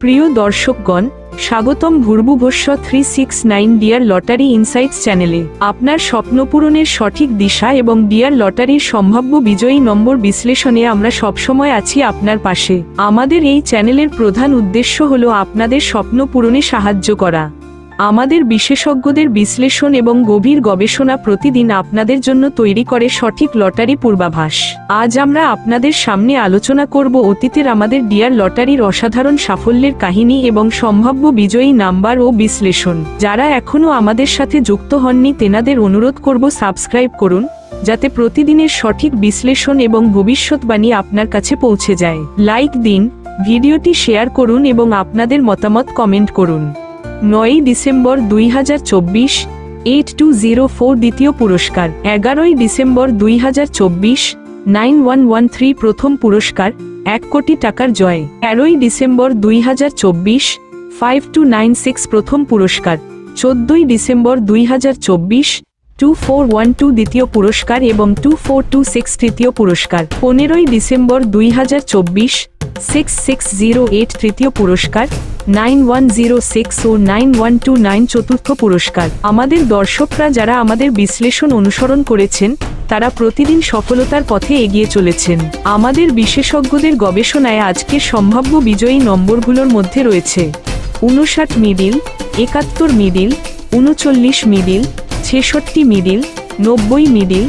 প্রিয় দর্শকগণ, স্বাগতম ভূর্ভুভস্য three six nine dear lottery insights চ্যানেলে। আপনার স্বপ্নপূরণের সঠিক দিশা এবং ডিয়ার লটারির সম্ভাব্য বিজয়ী নম্বর বিশ্লেষণে আমরা সবসময় আছি আপনার পাশে। আমাদের এই চ্যানেলের প্রধান উদ্দেশ্য হল আপনাদের স্বপ্ন পূরণে সাহায্য করা। আমাদের বিশেষজ্ঞদের বিশ্লেষণ এবং গভীর গবেষণা প্রতিদিন আপনাদের জন্য তৈরি করে সঠিক লটারি পূর্বাভাস। আজ আমরা আপনাদের সামনে আলোচনা করব অতীতের আমাদের ডিয়ার লটারির অসাধারণ সাফল্যের কাহিনী এবং সম্ভাব্য বিজয়ী নাম্বার ও বিশ্লেষণ। যারা এখনও আমাদের সাথে যুক্ত হননি, তেনাদের অনুরোধ করব সাবস্ক্রাইব করুন, যাতে প্রতিদিনের সঠিক বিশ্লেষণ এবং ভবিষ্যৎবাণী আপনার কাছে পৌঁছে যায়। লাইক দিন, ভিডিওটি শেয়ার করুন এবং আপনাদের মতামত কমেন্ট করুন। নয়ই ডিসেম্বর দুই হাজার চব্বিশ, এইট টু জিরো ফোর দ্বিতীয় পুরস্কার, এগারোই ডিসেম্বর দুই হাজার চব্বিশ, নাইন ওয়ান ওয়ান থ্রি প্রথম পুরস্কার, এক কোটি টাকার জয়, তেরোই ডিসেম্বর দুই হাজার চব্বিশ, ফাইভ টু নাইন সিক্স প্রথম পুরস্কার, চোদ্দই ডিসেম্বর দুই হাজার চব্বিশ, টু ফোর ওয়ান টু দ্বিতীয় পুরস্কার এবং টু ফোর টু সিক্স তৃতীয় পুরস্কার, পনেরোই ডিসেম্বর দুই হাজার চব্বিশ, সিক্স সিক্স জিরো এইট তৃতীয় পুরস্কার nine one zero six o nine one two nine চতুর্থ পুরস্কার। আমাদের দর্শকরা যারা আমাদের বিশ্লেষণ অনুসরণ করেছেন, তারা প্রতিদিন সফলতার পথে এগিয়ে চলেছেন। আমাদের বিশেষজ্ঞদের গবেষণায় আজকের সম্ভাব্য বিজয়ী নম্বরগুলোর মধ্যে রয়েছে উনষাট মিডিল, একাত্তর মিডিল উনচল্লিশ মিডিল, ছেষট্টি মিডিল, নব্বই মিডিল,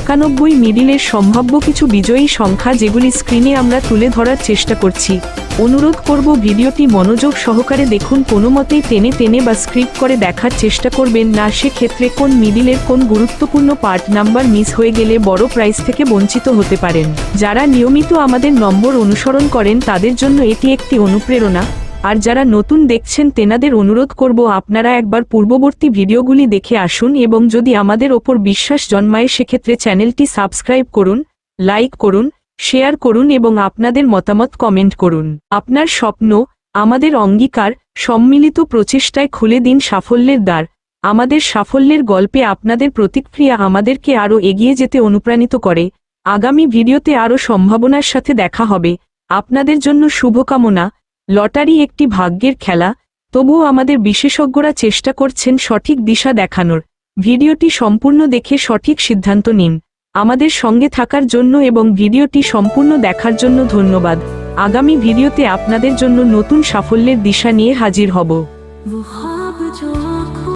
একানব্বই মিডিলের সম্ভাব্য কিছু বিজয়ী সংখ্যা যেগুলি স্ক্রিনে আমরা তুলে ধরার চেষ্টা করছি। অনুরোধ করব ভিডিওটি মনোযোগ সহকারে দেখুন। কোনো মতেই টেনে টেনে বা স্ক্রিপ্ট করে দেখার চেষ্টা করবেন না। সেক্ষেত্রে কোন মিডিলের কোন গুরুত্বপূর্ণ পার্ট নাম্বার মিস হয়ে গেলে বড় প্রাইজ থেকে বঞ্চিত হতে পারেন। যারা নিয়মিত আমাদের নম্বর অনুসরণ করেন, তাদের জন্য এটি একটি অনুপ্রেরণা। আর যারা নতুন দেখছেন, তেনাদের অনুরোধ করব আপনারা একবার পূর্ববর্তী ভিডিওগুলি দেখে আসুন এবং যদি আমাদের ওপর বিশ্বাস জন্মায়, সেক্ষেত্রে চ্যানেলটি সাবস্ক্রাইব করুন, লাইক করুন শেয়ার করুন এবং আপনাদের মতামত কমেন্ট করুন। আপনার স্বপ্ন, আমাদের অঙ্গীকার, সম্মিলিত প্রচেষ্টায় খুলে দিন সাফল্যের দ্বার। আমাদের সাফল্যের গল্পে আপনাদের প্রতিক্রিয়া আমাদেরকে আরও এগিয়ে যেতে অনুপ্রাণিত করে। আগামী ভিডিওতে আরও সম্ভাবনার সাথে দেখা হবে। আপনাদের জন্য শুভকামনা। লটারি একটি ভাগ্যের খেলা। তবুও আমাদের বিশেষজ্ঞরা চেষ্টা করছেন সঠিক দিশা দেখানোর। ভিডিওটি সম্পূর্ণ দেখে সঠিক সিদ্ধান্ত নিন। আমাদের সঙ্গে থাকার জন্য এবং ভিডিওটি সম্পূর্ণ দেখার জন্য ধন্যবাদ। আগামী ভিডিওতে আপনাদের জন্য নতুন সাফল্যের দিশা নিয়ে হাজির হব।